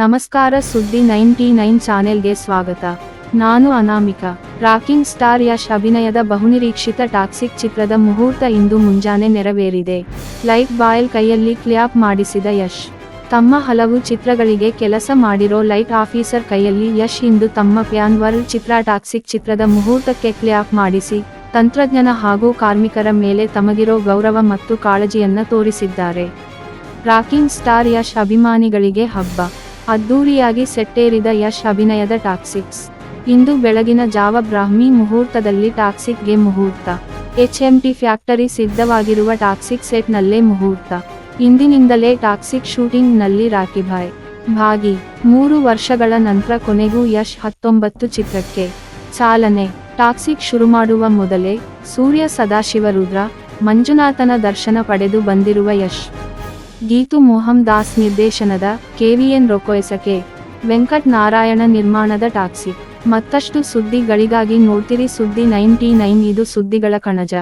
ನಮಸ್ಕಾರ ಸುದ್ದಿ ninety nine ಚಾನೆಲ್ಗೆ ಸ್ವಾಗತ. ನಾನು ಅನಾಮಿಕಾ. ರಾಕಿಂಗ್ ಸ್ಟಾರ್ ಯಶ್ ಅಭಿನಯದ ಬಹುನಿರೀಕ್ಷಿತ ಟಾಕ್ಸಿಕ್ ಚಿತ್ರದ ಮುಹೂರ್ತ ಇಂದು ಮುಂಜಾನೆ ನೆರವೇರಿದೆ. ಲೈಟ್ ಬಾಯಲ್ ಕೈಯಲ್ಲಿ ಕ್ಲ್ಯಾಪ್ ಮಾಡಿಸಿದ ಯಶ್. ತಮ್ಮ ಹಲವು ಚಿತ್ರಗಳಿಗೆ ಕೆಲಸ ಮಾಡಿರೋ ಲೈಟ್ ಆಫೀಸರ್ ಕೈಯಲ್ಲಿ ಯಶ್ ಇಂದು ತಮ್ಮ ಪ್ಯಾನ್ ವರ್ಲ್ಡ್ ಚಿತ್ರ ಟಾಕ್ಸಿಕ್ ಚಿತ್ರದ ಮುಹೂರ್ತಕ್ಕೆ ಕ್ಲ್ಯಾಪ್ ಮಾಡಿಸಿ, ತಂತ್ರಜ್ಞಾನ ಹಾಗೂ ಕಾರ್ಮಿಕರ ಮೇಲೆ ತಮಗಿರೋ ಗೌರವ ಮತ್ತು ಕಾಳಜಿಯನ್ನ ತೋರಿಸಿದ್ದಾರೆ. ರಾಕಿಂಗ್ ಸ್ಟಾರ್ ಯಶ್ ಅಭಿಮಾನಿಗಳಿಗೆ ಹಬ್ಬ. ಅದ್ದೂರಿಯಾಗಿ ಸೆಟ್ಟೇರಿದ ಯಶ್ ಅಭಿನಯದ ಟಾಕ್ಸಿಕ್ಸ್. ಇಂದು ಬೆಳಗಿನ ಜಾವ ಬ್ರಾಹ್ಮಿ ಮುಹೂರ್ತದಲ್ಲಿ ಟಾಕ್ಸಿಕ್ಗೆ ಮುಹೂರ್ತ. ಎಚ್ ಎಂ ಟಿ ಫ್ಯಾಕ್ಟರಿ ಸಿದ್ಧವಾಗಿರುವ ಟಾಕ್ಸಿಕ್ ಸೆಟ್ನಲ್ಲೇ ಮುಹೂರ್ತ. ಇಂದಿನಿಂದಲೇ ಟಾಕ್ಸಿಕ್ ಶೂಟಿಂಗ್ನಲ್ಲಿ ರಾಕಿಭಾಯ್ ಭಾಗಿ. ಮೂರು ವರ್ಷಗಳ ನಂತರ ಕೊನೆಗೂ ಯಶ್ ಹತ್ತೊಂಬತ್ತು ಚಿತ್ರಕ್ಕೆ. ಚಾಲನೆ. ಟಾಕ್ಸಿಕ್ ಶುರು ಮಾಡುವ ಮೊದಲೇ ಸೂರ್ಯ ಸದಾಶಿವರುದ್ರ, ಮಂಜುನಾಥನ ದರ್ಶನ ಪಡೆದು ಬಂದಿರುವ ಯಶ್. ಗೀತು ಮೋಹನ್ ದಾಸ್ ನಿರ್ದೇಶನದ ಕೆವಿಎನ್ ರೊಕೊಯಸಕೆ ವೆಂಕಟ್ ನಾರಾಯಣ ನಿರ್ಮಾಣದ ಟಾಕ್ಸಿ. ಮತ್ತಷ್ಟು ಸುದ್ದಿಗಳಿಗಾಗಿ ನೋಡ್ತಿರಿ ಸುದ್ದಿ ನೈಂಟಿ ನೈನ್ ಇದು ಸುದ್ದಿಗಳ ಕಣಜ.